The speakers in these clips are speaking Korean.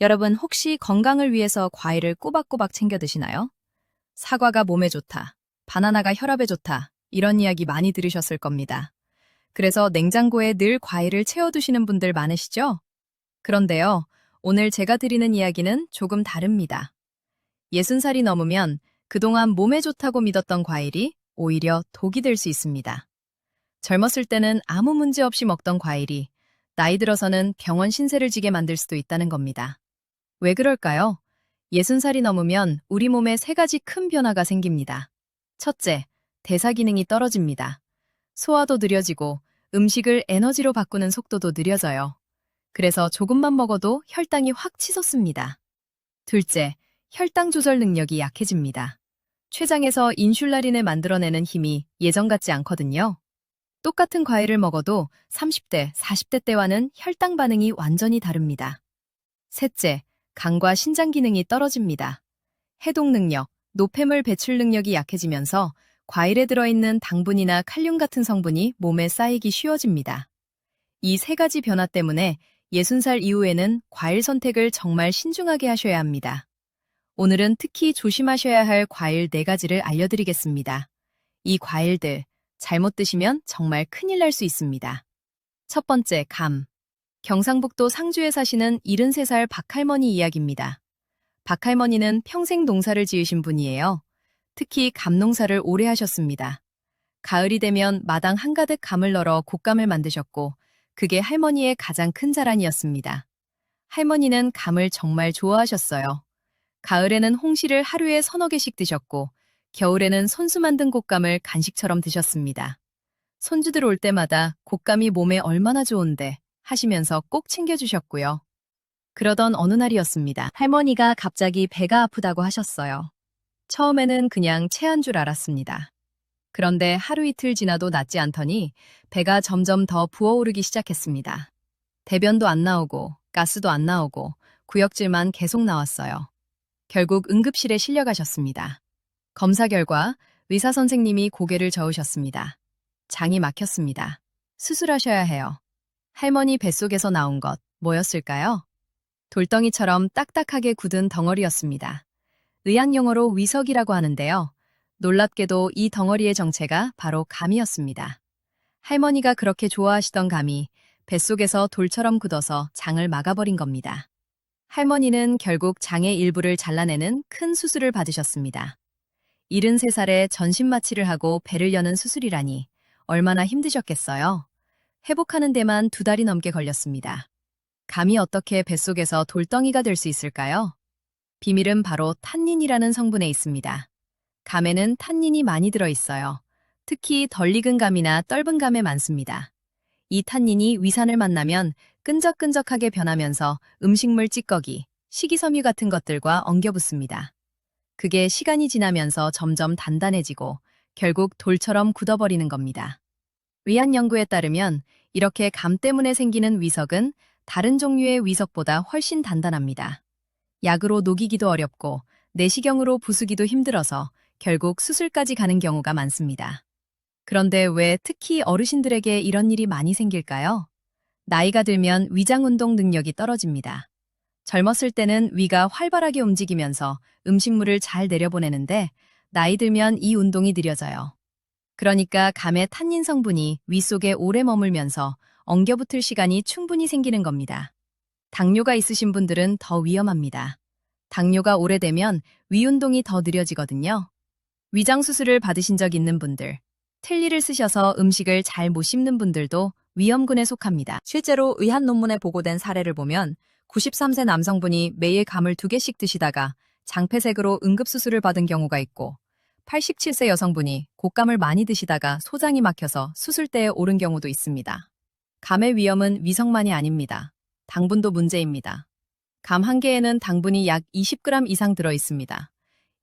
여러분 혹시 건강을 위해서 과일을 꼬박꼬박 챙겨 드시나요? 사과가 몸에 좋다. 바나나가 혈압에 좋다. 이런 이야기 많이 들으셨을 겁니다. 그래서 냉장고에 늘 과일을 채워두시는 분들 많으시죠? 그런데요, 오늘 제가 드리는 이야기는 조금 다릅니다. 60살이 넘으면 그동안 몸에 좋다고 믿었던 과일이 오히려 독이 될 수 있습니다. 젊었을 때는 아무 문제 없이 먹던 과일이 나이 들어서는 병원 신세를 지게 만들 수도 있다는 겁니다. 왜 그럴까요? 60살이 넘으면 우리 몸에 세 가지 큰 변화가 생깁니다. 첫째, 대사 기능이 떨어집니다. 소화도 느려지고 음식을 에너지로 바꾸는 속도도 느려져요. 그래서 조금만 먹어도 혈당이 확 치솟습니다. 둘째, 혈당 조절 능력이 약해집니다. 췌장에서 인슐라린을 만들어내는 힘이 예전 같지 않거든요. 똑같은 과일을 먹어도 30대, 40대 때와는 혈당 반응이 완전히 다릅니다. 셋째, 간과 신장 기능이 떨어집니다. 해독 능력, 노폐물 배출 능력이 약해지면서 과일에 들어있는 당분이나 칼륨 같은 성분이 몸에 쌓이기 쉬워집니다. 이 세 가지 변화 때문에 60살 이후에는 과일 선택을 정말 신중하게 하셔야 합니다. 오늘은 특히 조심하셔야 할 과일 4가지를 알려드리겠습니다. 이 과일들 잘못 드시면 정말 큰일 날 수 있습니다. 첫 번째, 감. 경상북도 상주에 사시는 73살 박할머니 이야기입니다. 박할머니는 평생 농사를 지으신 분이에요. 특히 감 농사를 오래 하셨습니다. 가을이 되면 마당 한가득 감을 널어 곶감을 만드셨고, 그게 할머니의 가장 큰 자랑이었습니다. 할머니는 감을 정말 좋아하셨어요. 가을에는 홍시를 하루에 서너 개씩 드셨고, 겨울에는 손수 만든 곶감을 간식처럼 드셨습니다. 손주들 올 때마다 곶감이 몸에 얼마나 좋은데 하시면서 꼭 챙겨주셨고요. 그러던 어느 날이었습니다. 할머니가 갑자기 배가 아프다고 하셨어요. 처음에는 그냥 체한 줄 알았습니다. 그런데 하루 이틀 지나도 낫지 않더니 배가 점점 더 부어오르기 시작했습니다. 대변도 안 나오고 가스도 안 나오고 구역질만 계속 나왔어요. 결국 응급실에 실려가셨습니다. 검사 결과 의사 선생님이 고개를 저으셨습니다. 장이 막혔습니다. 수술하셔야 해요. 할머니 뱃속에서 나온 것 뭐였을까요? 돌덩이처럼 딱딱하게 굳은 덩어리였습니다. 의학 용어로 위석이라고 하는데요. 놀랍게도 이 덩어리의 정체가 바로 감이었습니다. 할머니가 그렇게 좋아하시던 감이 뱃속에서 돌처럼 굳어서 장을 막아버린 겁니다. 할머니는 결국 장의 일부를 잘라내는 큰 수술을 받으셨습니다. 73살에 전신 마취를 하고 배를 여는 수술이라니 얼마나 힘드셨겠어요. 회복하는 데만 두 달이 넘게 걸렸습니다. 감이 어떻게 뱃속에서 돌덩이가 될 수 있을까요? 비밀은 바로 탄닌이라는 성분에 있습니다. 감에는 탄닌이 많이 들어있어요. 특히 덜 익은 감이나 떫은 감에 많습니다. 이 탄닌이 위산을 만나면 끈적끈적하게 변하면서 음식물 찌꺼기, 식이섬유 같은 것들과 엉겨붙습니다. 그게 시간이 지나면서 점점 단단해지고 결국 돌처럼 굳어버리는 겁니다. 의학 연구에 따르면 이렇게 감 때문에 생기는 위석은 다른 종류의 위석보다 훨씬 단단합니다. 약으로 녹이기도 어렵고 내시경으로 부수기도 힘들어서 결국 수술까지 가는 경우가 많습니다. 그런데 왜 특히 어르신들에게 이런 일이 많이 생길까요? 나이가 들면 위장 운동 능력이 떨어집니다. 젊었을 때는 위가 활발하게 움직이면서 음식물을 잘 내려보내는데 나이 들면 이 운동이 느려져요. 그러니까 감의 탄닌 성분이 위 속에 오래 머물면서 엉겨붙을 시간이 충분히 생기는 겁니다. 당뇨가 있으신 분들은 더 위험합니다. 당뇨가 오래되면 위 운동이 더 느려지거든요. 위장 수술을 받으신 적 있는 분들, 텔리를 쓰셔서 음식을 잘 못 씹는 분들도 위험군에 속합니다. 실제로 의학 논문에 보고된 사례를 보면 93세 남성분이 매일 감을 두 개씩 드시다가 장폐색으로 응급수술을 받은 경우가 있고 87세 여성분이 곶감을 많이 드시다가 소장이 막혀서 수술대에 오른 경우도 있습니다. 감의 위험은 위성만이 아닙니다. 당분도 문제입니다. 감 한 개에는 당분이 약 20g 이상 들어 있습니다.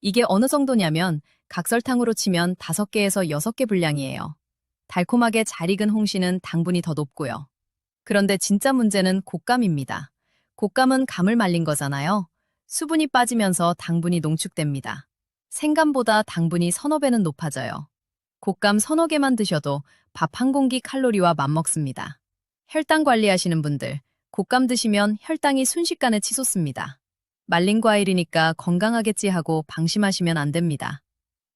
이게 어느 정도냐면 각설탕으로 치면 5개에서 6개 분량이에요. 달콤하게 잘 익은 홍시는 당분이 더 높고요. 그런데 진짜 문제는 곶감입니다. 곶감은 감을 말린 거잖아요. 수분이 빠지면서 당분이 농축됩니다. 생감보다 당분이 서너 배는 높아져요. 곶감 서너 개만 드셔도 밥 한 공기 칼로리와 맞먹습니다. 혈당 관리하시는 분들, 곶감 드시면 혈당이 순식간에 치솟습니다. 말린 과일이니까 건강하겠지 하고 방심하시면 안 됩니다.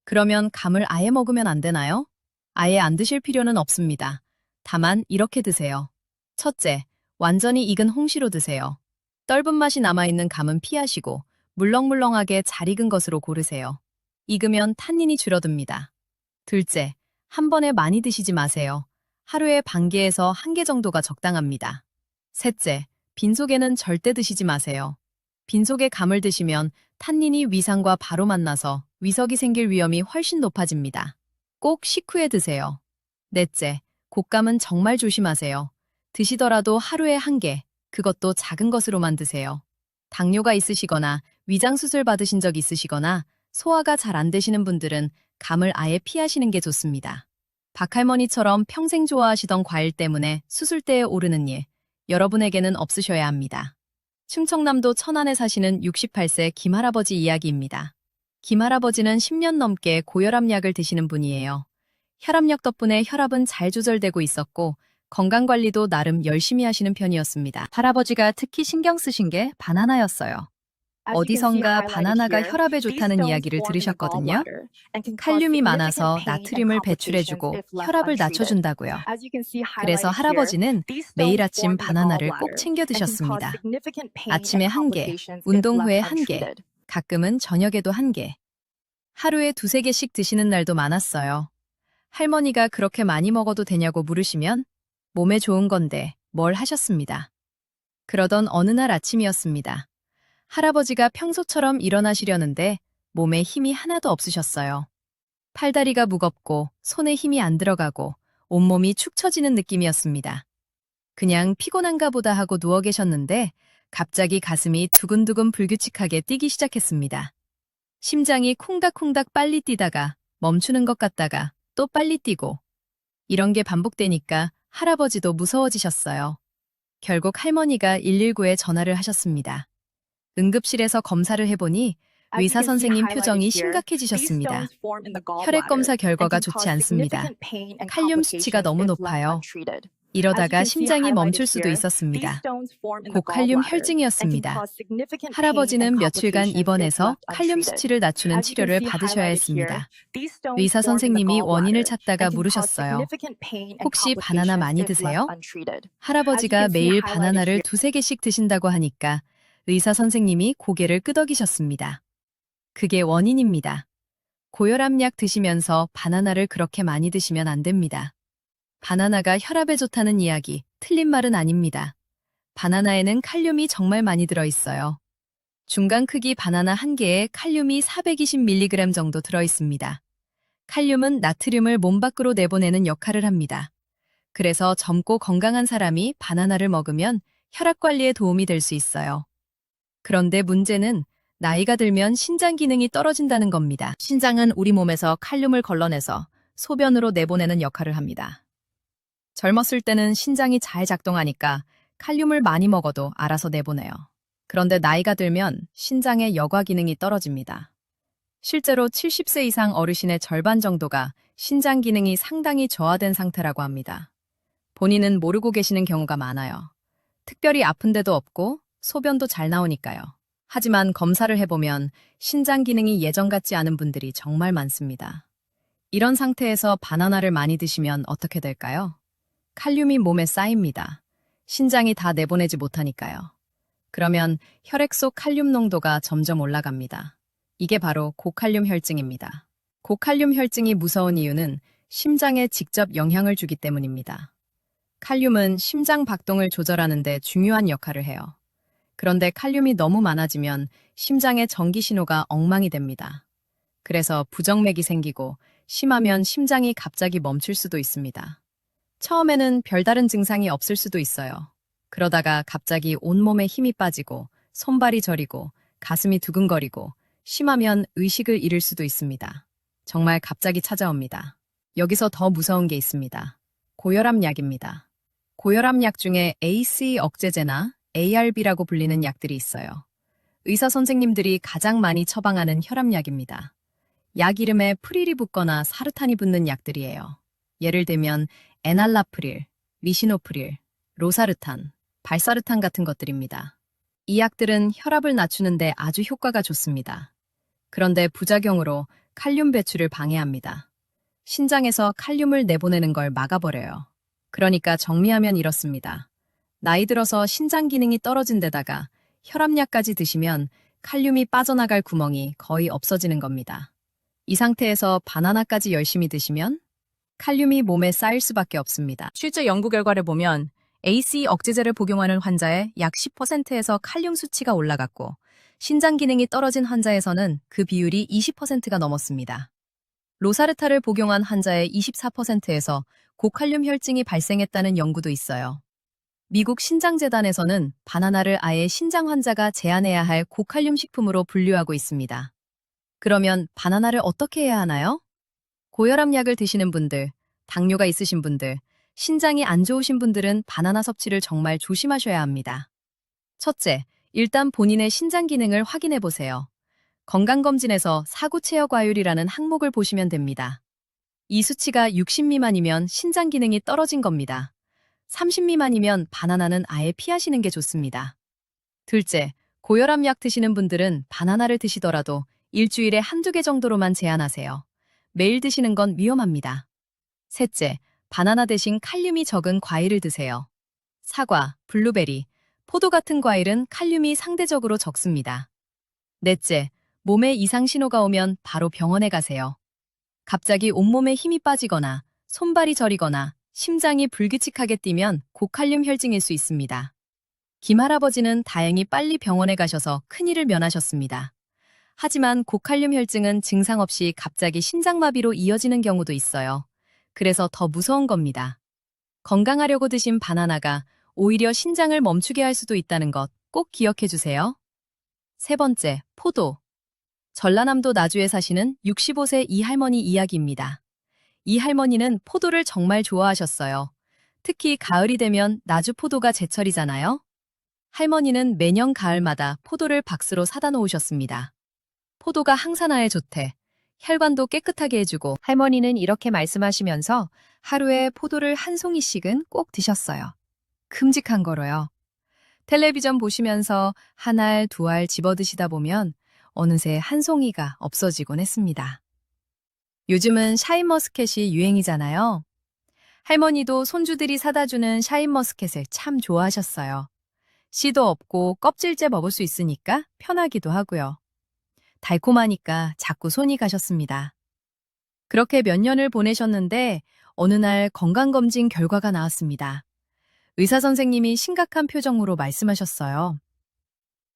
그러면 감을 아예 먹으면 안 되나요? 아예 안 드실 필요는 없습니다. 다만 이렇게 드세요. 첫째, 완전히 익은 홍시로 드세요. 떫은 맛이 남아있는 감은 피하시고 물렁물렁하게 잘 익은 것으로 고르세요. 익으면 탄닌이 줄어듭니다. 둘째, 한 번에 많이 드시지 마세요. 하루에 반 개에서 한 개 정도가 적당합니다. 셋째, 빈속에는 절대 드시지 마세요. 빈속에 감을 드시면 탄닌이 위산과 바로 만나서 위석이 생길 위험이 훨씬 높아집니다. 꼭 식후에 드세요. 넷째, 곶감은 정말 조심하세요. 드시더라도 하루에 한 개, 그것도 작은 것으로만 드세요. 당뇨가 있으시거나 위장 수술 받으신 적 있으시거나 소화가 잘 안 되시는 분들은 감을 아예 피하시는 게 좋습니다. 박할머니처럼 평생 좋아하시던 과일 때문에 수술대에 오르는 일, 여러분에게는 없으셔야 합니다. 충청남도 천안에 사시는 68세 김할아버지 이야기입니다. 김할아버지는 10년 넘게 고혈압약을 드시는 분이에요. 혈압약 덕분에 혈압은 잘 조절되고 있었고 건강관리도 나름 열심히 하시는 편이었습니다. 할아버지가 특히 신경 쓰신 게 바나나였어요. 어디선가 바나나가 혈압에 좋다는 이야기를 들으셨거든요. 칼륨이 많아서 나트륨을 배출해주고 혈압을 낮춰준다고요. 그래서 할아버지는 매일 아침 바나나를 꼭 챙겨 드셨습니다. 아침에 한 개, 운동 후에 한 개, 가끔은 저녁에도 한 개. 하루에 두세 개씩 드시는 날도 많았어요. 할머니가 그렇게 많이 먹어도 되냐고 물으시면 몸에 좋은 건데 뭘 하셨습니다. 그러던 어느 날 아침이었습니다. 할아버지가 평소처럼 일어나시려는데 몸에 힘이 하나도 없으셨어요. 팔다리가 무겁고 손에 힘이 안 들어가고 온몸이 축 처지는 느낌이었습니다. 그냥 피곤한가 보다 하고 누워 계셨는데 갑자기 가슴이 두근두근 불규칙하게 뛰기 시작했습니다. 심장이 콩닥콩닥 빨리 뛰다가 멈추는 것 같다가 또 빨리 뛰고 이런 게 반복되니까 할아버지도 무서워지셨어요. 결국 할머니가 119에 전화를 하셨습니다. 응급실에서 검사를 해보니 의사 선생님 표정이 심각해지셨습니다. 혈액 검사 결과가 좋지 않습니다. 칼륨 수치가 너무 높아요. 이러다가 심장이 멈출 수도 있었습니다. 고칼륨 혈증이었습니다. 할아버지는 며칠간 입원해서 칼륨 수치를 낮추는 치료를 받으셔야 했습니다. 의사 선생님이 원인을 찾다가 물으셨어요. 혹시 바나나 많이 드세요? 할아버지가 매일 바나나를 두세 개씩 드신다고 하니까 의사 선생님이 고개를 끄덕이셨습니다. 그게 원인입니다. 고혈압약 드시면서 바나나를 그렇게 많이 드시면 안 됩니다. 바나나가 혈압에 좋다는 이야기, 틀린 말은 아닙니다. 바나나에는 칼륨이 정말 많이 들어있어요. 중간 크기 바나나 한 개에 칼륨이 420mg 정도 들어있습니다. 칼륨은 나트륨을 몸 밖으로 내보내는 역할을 합니다. 그래서 젊고 건강한 사람이 바나나를 먹으면 혈압 관리에 도움이 될 수 있어요. 그런데 문제는 나이가 들면 신장 기능이 떨어진다는 겁니다. 신장은 우리 몸에서 칼륨을 걸러내서 소변으로 내보내는 역할을 합니다. 젊었을 때는 신장이 잘 작동하니까 칼륨을 많이 먹어도 알아서 내보내요. 그런데 나이가 들면 신장의 여과 기능이 떨어집니다. 실제로 70세 이상 어르신의 절반 정도가 신장 기능이 상당히 저하된 상태라고 합니다. 본인은 모르고 계시는 경우가 많아요. 특별히 아픈 데도 없고 소변도 잘 나오니까요. 하지만 검사를 해보면 신장 기능이 예전 같지 않은 분들이 정말 많습니다. 이런 상태에서 바나나를 많이 드시면 어떻게 될까요? 칼륨이 몸에 쌓입니다. 신장이 다 내보내지 못하니까요. 그러면 혈액 속 칼륨 농도가 점점 올라갑니다. 이게 바로 고칼륨 혈증입니다. 고칼륨 혈증이 무서운 이유는 심장에 직접 영향을 주기 때문입니다. 칼륨은 심장 박동을 조절하는 데 중요한 역할을 해요. 그런데 칼륨이 너무 많아지면 심장의 전기 신호가 엉망이 됩니다. 그래서 부정맥이 생기고 심하면 심장이 갑자기 멈출 수도 있습니다. 처음에는 별다른 증상이 없을 수도 있어요. 그러다가 갑자기 온몸에 힘이 빠지고 손발이 저리고 가슴이 두근거리고 심하면 의식을 잃을 수도 있습니다. 정말 갑자기 찾아옵니다. 여기서 더 무서운 게 있습니다. 고혈압 약입니다. 고혈압 약 중에 AC 억제제나 ARB라고 불리는 약들이 있어요. 의사 선생님들이 가장 많이 처방하는 혈압약입니다. 약 이름에 프릴이 붙거나 사르탄이 붙는 약들이에요. 예를 들면 에날라프릴, 리시노프릴, 로사르탄, 발사르탄 같은 것들입니다. 이 약들은 혈압을 낮추는데 아주 효과가 좋습니다. 그런데 부작용으로 칼륨 배출을 방해합니다. 신장에서 칼륨을 내보내는 걸 막아버려요. 그러니까 정리하면 이렇습니다. 나이 들어서 신장 기능이 떨어진 데다가 혈압약까지 드시면 칼륨이 빠져나갈 구멍이 거의 없어지는 겁니다. 이 상태에서 바나나까지 열심히 드시면 칼륨이 몸에 쌓일 수밖에 없습니다. 실제 연구 결과를 보면 AC 억제제를 복용하는 환자의 약 10%에서 칼륨 수치가 올라갔고 신장 기능이 떨어진 환자에서는 그 비율이 20%가 넘었습니다. 로사르타를 복용한 환자의 24%에서 고칼륨 혈증이 발생했다는 연구도 있어요. 미국 신장재단에서는 바나나를 아예 신장 환자가 제한해야 할 고칼륨 식품으로 분류하고 있습니다. 그러면 바나나를 어떻게 해야 하나요? 고혈압 약을 드시는 분들, 당뇨가 있으신 분들, 신장이 안 좋으신 분들은 바나나 섭취를 정말 조심하셔야 합니다. 첫째, 일단 본인의 신장 기능을 확인해 보세요. 건강검진에서 사구체어 과율이라는 항목을 보시면 됩니다. 이 수치가 60 미만이면 신장 기능이 떨어진 겁니다. 30 미만이면 바나나는 아예 피하시는 게 좋습니다. 둘째, 고혈압 약 드시는 분들은 바나나를 드시더라도 일주일에 한두 개 정도로만 제한하세요. 매일 드시는 건 위험합니다. 셋째, 바나나 대신 칼륨이 적은 과일을 드세요. 사과, 블루베리, 포도 같은 과일은 칼륨이 상대적으로 적습니다. 넷째, 몸에 이상 신호가 오면 바로 병원에 가세요. 갑자기 온몸에 힘이 빠지거나 손발이 저리거나 심장이 불규칙하게 뛰면 고칼륨 혈증일 수 있습니다. 김 할아버지는 다행히 빨리 병원에 가셔서 큰일을 면하셨습니다. 하지만 고칼륨 혈증은 증상 없이 갑자기 심장마비로 이어지는 경우도 있어요. 그래서 더 무서운 겁니다. 건강하려고 드신 바나나가 오히려 신장을 멈추게 할 수도 있다는 것 꼭 기억해 주세요. 세 번째, 포도. 전라남도 나주에 사시는 65세 이 할머니 이야기입니다. 이 할머니는 포도를 정말 좋아하셨어요. 특히 가을이 되면 나주 포도가 제철이잖아요. 할머니는 매년 가을마다 포도를 박스로 사다 놓으셨습니다. 포도가 항산화에 좋대. 혈관도 깨끗하게 해주고 할머니는 이렇게 말씀하시면서 하루에 포도를 한 송이씩은 꼭 드셨어요. 큼직한 거로요. 텔레비전 보시면서 한 알, 두 알 집어 드시다 보면 어느새 한 송이가 없어지곤 했습니다. 요즘은 샤인머스켓이 유행이잖아요. 할머니도 손주들이 사다 주는 샤인머스켓을 참 좋아하셨어요. 씨도 없고 껍질째 먹을 수 있으니까 편하기도 하고요. 달콤하니까 자꾸 손이 가셨습니다. 그렇게 몇 년을 보내셨는데 어느 날 건강검진 결과가 나왔습니다. 의사 선생님이 심각한 표정으로 말씀하셨어요.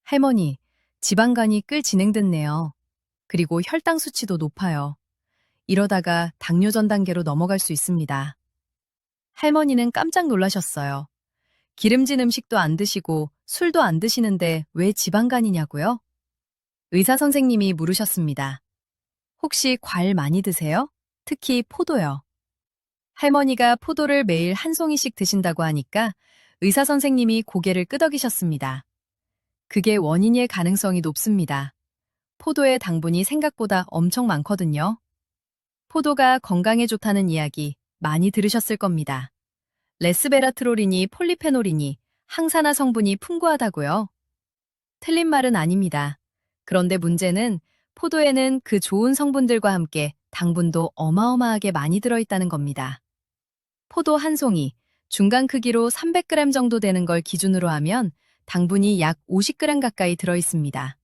할머니, 지방간이 끌 진행됐네요. 그리고 혈당 수치도 높아요. 이러다가 당뇨 전 단계로 넘어갈 수 있습니다. 할머니는 깜짝 놀라셨어요. 기름진 음식도 안 드시고 술도 안 드시는데 왜 지방간이냐고요? 의사 선생님이 물으셨습니다. 혹시 과일 많이 드세요? 특히 포도요. 할머니가 포도를 매일 한 송이씩 드신다고 하니까 의사 선생님이 고개를 끄덕이셨습니다. 그게 원인일 가능성이 높습니다. 포도의 당분이 생각보다 엄청 많거든요. 포도가 건강에 좋다는 이야기 많이 들으셨을 겁니다. 레스베라트롤이니 폴리페놀이니 항산화 성분이 풍부하다고요? 틀린 말은 아닙니다. 그런데 문제는 포도에는 그 좋은 성분들과 함께 당분도 어마어마하게 많이 들어있다는 겁니다. 포도 한 송이, 중간 크기로 300g 정도 되는 걸 기준으로 하면 당분이 약 50g 가까이 들어있습니다.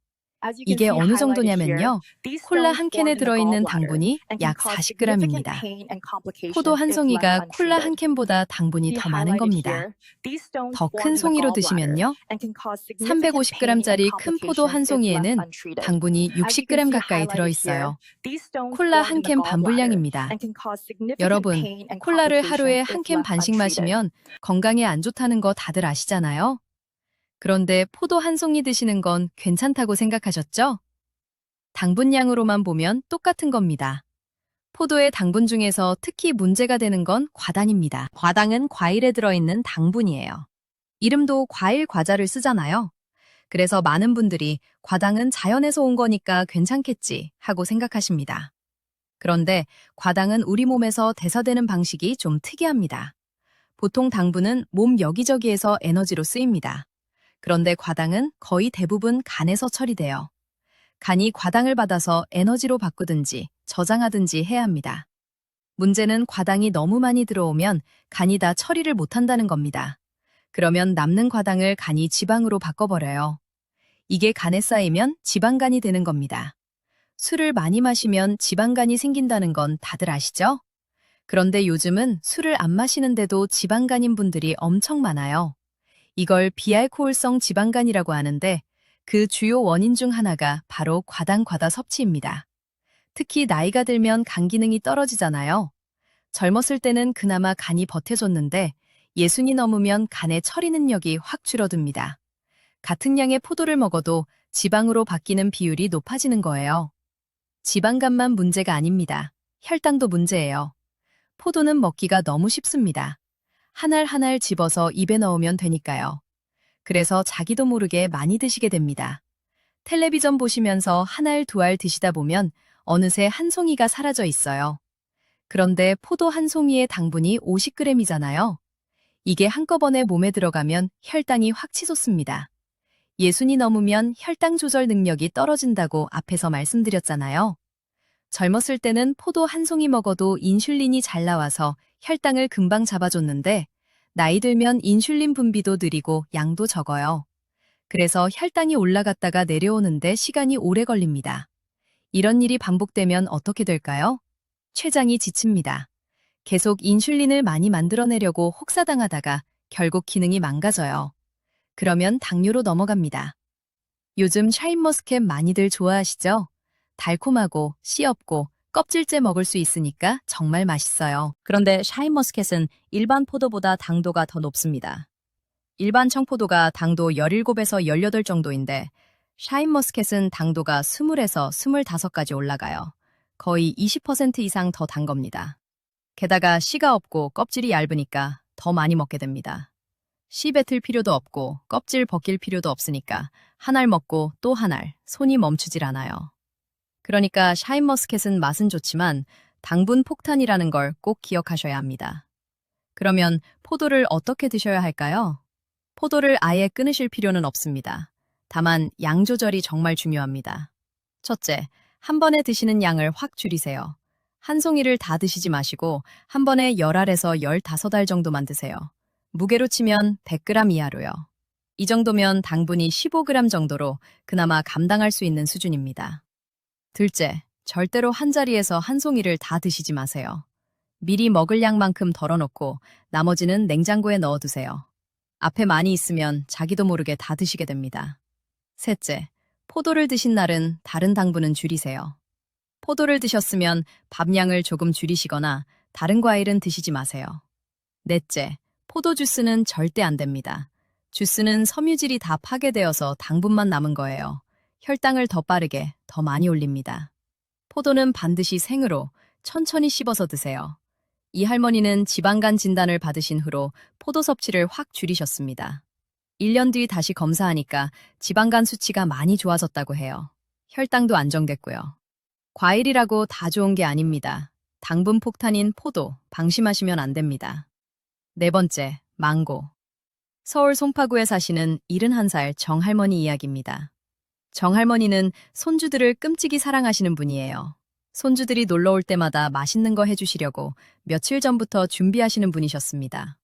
이게 어느 정도냐면요. 콜라 한 캔에 들어있는 당분이 약 40g입니다. 포도 한 송이가 콜라 한 캔보다 당분이 더 많은 겁니다. 더 큰 송이로 드시면요. 350g짜리 큰 포도 한 송이에는 당분이 60g 가까이 들어있어요. 콜라 한 캔 반 분량입니다. 여러분, 콜라를 하루에 한 캔 반씩 마시면 건강에 안 좋다는 거 다들 아시잖아요? 그런데 포도 한 송이 드시는 건 괜찮다고 생각하셨죠? 당분량으로만 보면 똑같은 겁니다. 포도의 당분 중에서 특히 문제가 되는 건 과당입니다. 과당은 과일에 들어있는 당분이에요. 이름도 과일 과자를 쓰잖아요. 그래서 많은 분들이 과당은 자연에서 온 거니까 괜찮겠지 하고 생각하십니다. 그런데 과당은 우리 몸에서 대사되는 방식이 좀 특이합니다. 보통 당분은 몸 여기저기에서 에너지로 쓰입니다. 그런데 과당은 거의 대부분 간에서 처리돼요. 간이 과당을 받아서 에너지로 바꾸든지 저장하든지 해야 합니다. 문제는 과당이 너무 많이 들어오면 간이 다 처리를 못한다는 겁니다. 그러면 남는 과당을 간이 지방으로 바꿔버려요. 이게 간에 쌓이면 지방간이 되는 겁니다. 술을 많이 마시면 지방간이 생긴다는 건 다들 아시죠? 그런데 요즘은 술을 안 마시는데도 지방간인 분들이 엄청 많아요. 이걸 비알코올성 지방간이라고 하는데 그 주요 원인 중 하나가 바로 과당 과다 섭취입니다. 특히 나이가 들면 간 기능이 떨어지잖아요. 젊었을 때는 그나마 간이 버텨줬는데 예순이 넘으면 간의 처리 능력이 확 줄어듭니다. 같은 양의 포도를 먹어도 지방으로 바뀌는 비율이 높아지는 거예요. 지방간만 문제가 아닙니다. 혈당도 문제예요. 포도는 먹기가 너무 쉽습니다. 한 알 한 알 집어서 입에 넣으면 되니까요. 그래서 자기도 모르게 많이 드시게 됩니다. 텔레비전 보시면서 한 알 두 알 드시다 보면 어느새 한 송이가 사라져 있어요. 그런데 포도 한 송이의 당분이 50g이잖아요. 이게 한꺼번에 몸에 들어가면 혈당이 확 치솟습니다. 예순이 넘으면 혈당 조절 능력이 떨어진다고 앞에서 말씀드렸잖아요. 젊었을 때는 포도 한 송이 먹어도 인슐린이 잘 나와서 혈당을 금방 잡아줬는데 나이 들면 인슐린 분비도 느리고 양도 적어요. 그래서 혈당이 올라갔다가 내려오는데 시간이 오래 걸립니다. 이런 일이 반복되면 어떻게 될까요? 췌장이 지칩니다. 계속 인슐린을 많이 만들어내려고 혹사당하다가 결국 기능이 망가져요. 그러면 당뇨로 넘어갑니다. 요즘 샤인머스켓 많이들 좋아하시죠? 달콤하고 씨 없고 껍질째 먹을 수 있으니까 정말 맛있어요. 그런데 샤인머스켓은 일반 포도보다 당도가 더 높습니다. 일반 청포도가 당도 17에서 18 정도인데 샤인머스켓은 당도가 20에서 25까지 올라가요. 거의 20% 이상 더 단 겁니다. 게다가 씨가 없고 껍질이 얇으니까 더 많이 먹게 됩니다. 씨 뱉을 필요도 없고 껍질 벗길 필요도 없으니까 한 알 먹고 또 한 알, 손이 멈추질 않아요. 그러니까 샤인머스켓은 맛은 좋지만 당분 폭탄이라는 걸 꼭 기억하셔야 합니다. 그러면 포도를 어떻게 드셔야 할까요? 포도를 아예 끊으실 필요는 없습니다. 다만 양 조절이 정말 중요합니다. 첫째, 한 번에 드시는 양을 확 줄이세요. 한 송이를 다 드시지 마시고 한 번에 10알에서 15알 정도만 드세요. 무게로 치면 100g 이하로요. 이 정도면 당분이 15g 정도로 그나마 감당할 수 있는 수준입니다. 둘째, 절대로 한 자리에서 한 송이를 다 드시지 마세요. 미리 먹을 양만큼 덜어놓고 나머지는 냉장고에 넣어두세요. 앞에 많이 있으면 자기도 모르게 다 드시게 됩니다. 셋째, 포도를 드신 날은 다른 당분은 줄이세요. 포도를 드셨으면 밥량을 조금 줄이시거나 다른 과일은 드시지 마세요. 넷째, 포도 주스는 절대 안 됩니다. 주스는 섬유질이 다 파괴되어서 당분만 남은 거예요. 혈당을 더 빠르게, 더 많이 올립니다. 포도는 반드시 생으로 천천히 씹어서 드세요. 이 할머니는 지방간 진단을 받으신 후로 포도 섭취를 확 줄이셨습니다. 1년 뒤 다시 검사하니까 지방간 수치가 많이 좋아졌다고 해요. 혈당도 안정됐고요. 과일이라고 다 좋은 게 아닙니다. 당분 폭탄인 포도, 방심하시면 안 됩니다. 네 번째, 망고. 서울 송파구에 사시는 71살 정할머니 이야기입니다. 정할머니는 손주들을 끔찍이 사랑하시는 분이에요. 손주들이 놀러 올 때마다 맛있는 거 해주시려고 며칠 전부터 준비하시는 분이셨습니다.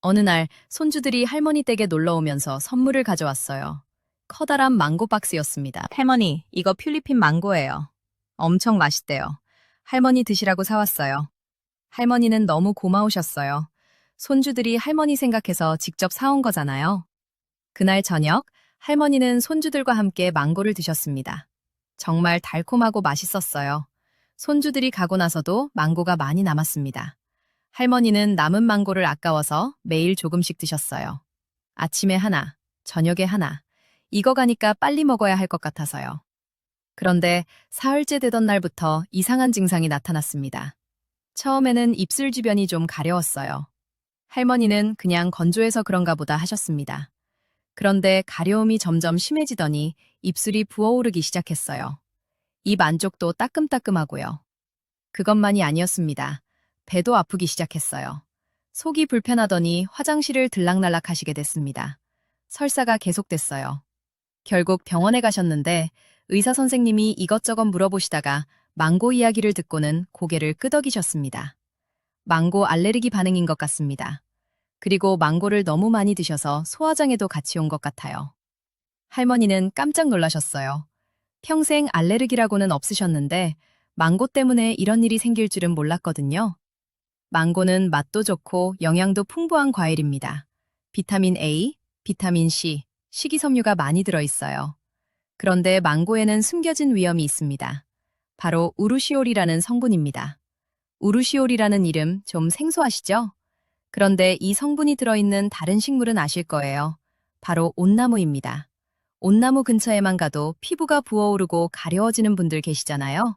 어느 날 손주들이 할머니 댁에 놀러 오면서 선물을 가져왔어요. 커다란 망고 박스였습니다. 할머니, 이거 필리핀 망고예요. 엄청 맛있대요. 할머니 드시라고 사왔어요. 할머니는 너무 고마우셨어요. 손주들이 할머니 생각해서 직접 사온 거잖아요. 그날 저녁, 할머니는 손주들과 함께 망고를 드셨습니다. 정말 달콤하고 맛있었어요. 손주들이 가고 나서도 망고가 많이 남았습니다. 할머니는 남은 망고를 아까워서 매일 조금씩 드셨어요. 아침에 하나, 저녁에 하나. 익어가니까 빨리 먹어야 할 것 같아서요. 그런데 사흘째 되던 날부터 이상한 증상이 나타났습니다. 처음에는 입술 주변이 좀 가려웠어요. 할머니는 그냥 건조해서 그런가 보다 하셨습니다. 그런데 가려움이 점점 심해지더니 입술이 부어오르기 시작했어요. 입 안쪽도 따끔따끔하고요. 그것만이 아니었습니다. 배도 아프기 시작했어요. 속이 불편하더니 화장실을 들락날락 하시게 됐습니다. 설사가 계속됐어요. 결국 병원에 가셨는데 의사 선생님이 이것저것 물어보시다가 망고 이야기를 듣고는 고개를 끄덕이셨습니다. 망고 알레르기 반응인 것 같습니다. 그리고 망고를 너무 많이 드셔서 소화장애도 같이 온 것 같아요. 할머니는 깜짝 놀라셨어요. 평생 알레르기라고는 없으셨는데 망고 때문에 이런 일이 생길 줄은 몰랐거든요. 망고는 맛도 좋고 영양도 풍부한 과일입니다. 비타민 A, 비타민 C, 식이섬유가 많이 들어있어요. 그런데 망고에는 숨겨진 위험이 있습니다. 바로 우루시올이라는 성분입니다. 우루시올이라는 이름 좀 생소하시죠? 그런데 이 성분이 들어있는 다른 식물은 아실 거예요. 바로 온나무입니다. 온나무 근처에만 가도 피부가 부어오르고 가려워지는 분들 계시잖아요.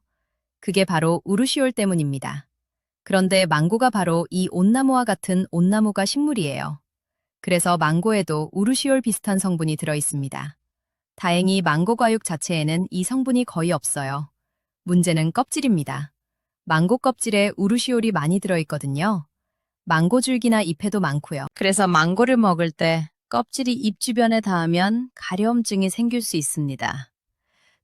그게 바로 우루시올 때문입니다. 그런데 망고가 바로 이 온나무와 같은 온나무가 식물이에요. 그래서 망고에도 우루시올 비슷한 성분이 들어있습니다. 다행히 망고 과육 자체에는 이 성분이 거의 없어요. 문제는 껍질입니다. 망고 껍질에 우루시올이 많이 들어있거든요. 망고 줄기나 잎에도 많고요. 그래서 망고를 먹을 때 껍질이 입 주변에 닿으면 가려움증이 생길 수 있습니다.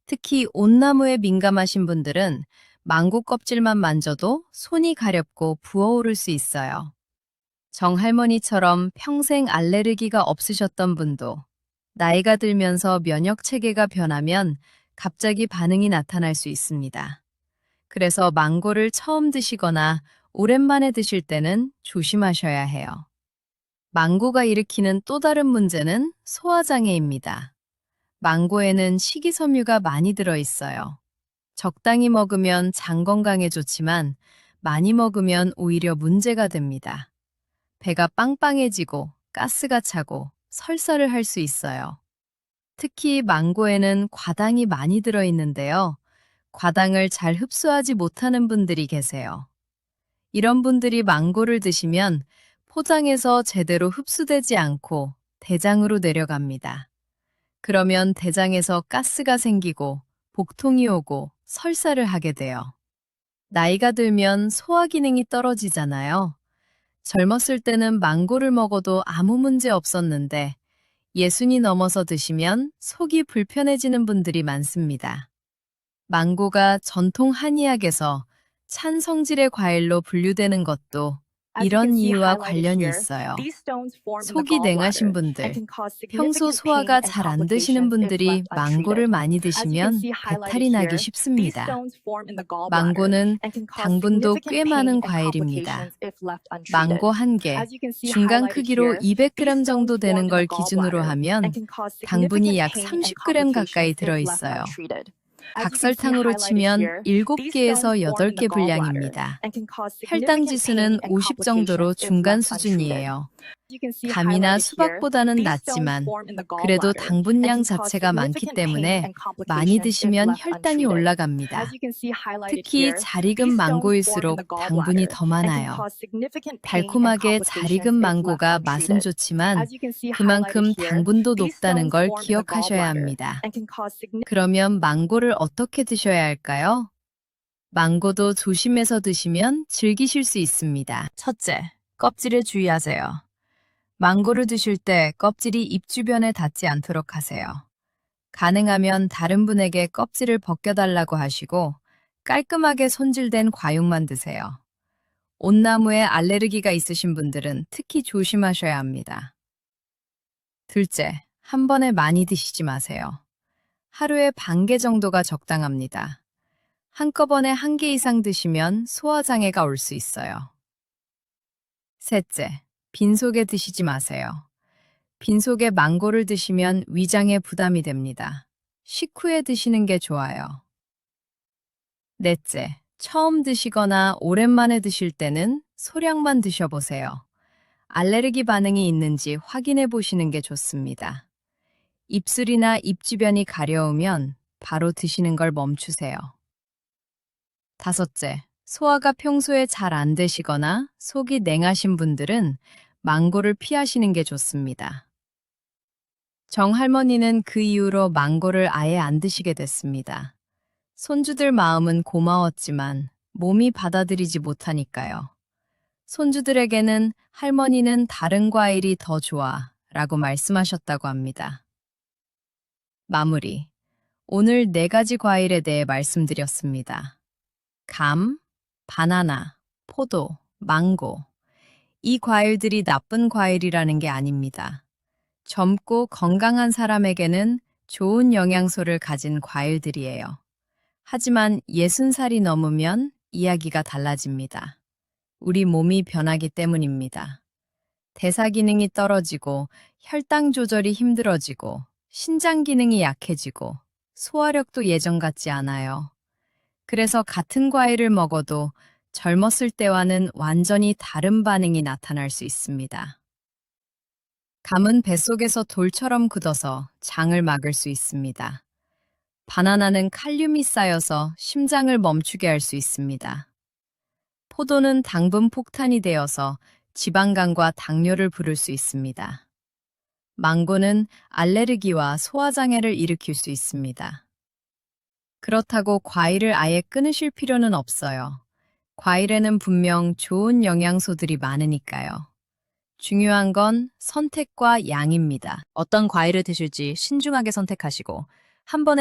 특히 온나무에 민감하신 분들은 망고 껍질만 만져도 손이 가렵고 부어오를 수 있어요. 정할머니처럼 평생 알레르기가 없으셨던 분도 나이가 들면서 면역 체계가 변하면 갑자기 반응이 나타날 수 있습니다. 그래서 망고를 처음 드시거나 오랜만에 드실 때는 조심하셔야 해요. 망고가 일으키는 또 다른 문제는 소화장애입니다. 망고에는 식이섬유가 많이 들어있어요. 적당히 먹으면 장 건강에 좋지만 많이 먹으면 오히려 문제가 됩니다. 배가 빵빵해지고 가스가 차고 설사를 할 수 있어요. 특히 망고에는 과당이 많이 들어있는데요. 과당을 잘 흡수하지 못하는 분들이 계세요. 이런 분들이 망고를 드시면 포장에서 제대로 흡수되지 않고 대장으로 내려갑니다. 그러면 대장에서 가스가 생기고 복통이 오고 설사를 하게 돼요. 나이가 들면 소화 기능이 떨어지잖아요. 젊었을 때는 망고를 먹어도 아무 문제 없었는데 예순이 넘어서 드시면 속이 불편해지는 분들이 많습니다. 망고가 전통 한의학에서 찬 성질의 과일로 분류되는 것도 이런 이유와 관련이 있어요. 속이 냉하신 분들, 평소 소화가 잘안 되시는 분들이 망고를 많이 드시면 배탈이 나기 쉽습니다. 망고는 당분도 꽤 많은 과일입니다. 망고 한 개, 중간 크기로 200g 정도 되는 걸 기준으로 하면 당분이 약 30g 가까이 들어있어요. 각설탕으로 치면 7개에서 8개 분량입니다. 혈당 지수는 50 정도로 중간 수준이에요. 감이나 수박보다는 낮지만 그래도 당분량 자체가 많기 때문에 많이 드시면 혈당이 올라갑니다. 특히 잘 익은 망고일수록 당분이 더 많아요. 달콤하게 잘 익은 망고가 맛은 좋지만 그만큼 당분도 높다는 걸 기억하셔야 합니다. 그러면 망고를 어떻게 드셔야 할까요? 망고도 조심해서 드시면 즐기실 수 있습니다. 첫째, 껍질에 주의하세요. 망고를 드실 때 껍질이 입 주변에 닿지 않도록 하세요. 가능하면 다른 분에게 껍질을 벗겨달라고 하시고 깔끔하게 손질된 과육만 드세요. 온나무에 알레르기가 있으신 분들은 특히 조심하셔야 합니다. 둘째, 한 번에 많이 드시지 마세요. 하루에 반 개 정도가 적당합니다. 한꺼번에 한 개 이상 드시면 소화장애가 올 수 있어요. 셋째, 빈속에 드시지 마세요. 빈속에 망고를 드시면 위장에 부담이 됩니다. 식후에 드시는 게 좋아요. 넷째, 처음 드시거나 오랜만에 드실 때는 소량만 드셔보세요. 알레르기 반응이 있는지 확인해 보시는 게 좋습니다. 입술이나 입 주변이 가려우면 바로 드시는 걸 멈추세요. 다섯째, 소화가 평소에 잘 안 되시거나 속이 냉하신 분들은 망고를 피하시는 게 좋습니다. 정 할머니는 그 이후로 망고를 아예 안 드시게 됐습니다. 손주들 마음은 고마웠지만 몸이 받아들이지 못하니까요. 손주들에게는 할머니는 다른 과일이 더 좋아 라고 말씀하셨다고 합니다. 마무리. 오늘 네 가지 과일에 대해 말씀드렸습니다. 감, 바나나, 포도, 망고. 이 과일들이 나쁜 과일이라는 게 아닙니다. 젊고 건강한 사람에게는 좋은 영양소를 가진 과일들이에요. 하지만 60살이 넘으면 이야기가 달라집니다. 우리 몸이 변하기 때문입니다. 대사 기능이 떨어지고 혈당 조절이 힘들어지고 신장 기능이 약해지고 소화력도 예전 같지 않아요. 그래서 같은 과일을 먹어도 젊었을 때와는 완전히 다른 반응이 나타날 수 있습니다. 감은 뱃속에서 돌처럼 굳어서 장을 막을 수 있습니다. 바나나는 칼륨이 쌓여서 심장을 멈추게 할 수 있습니다. 포도는 당분 폭탄이 되어서 지방간과 당뇨를 부를 수 있습니다. 망고는 알레르기와 소화장애를 일으킬 수 있습니다. 그렇다고 과일을 아예 끊으실 필요는 없어요. 과일에는 분명 좋은 영양소들이 많으니까요. 중요한 건 선택과 양입니다. 어떤 과일을 드실지 신중하게 선택하시고 한 번에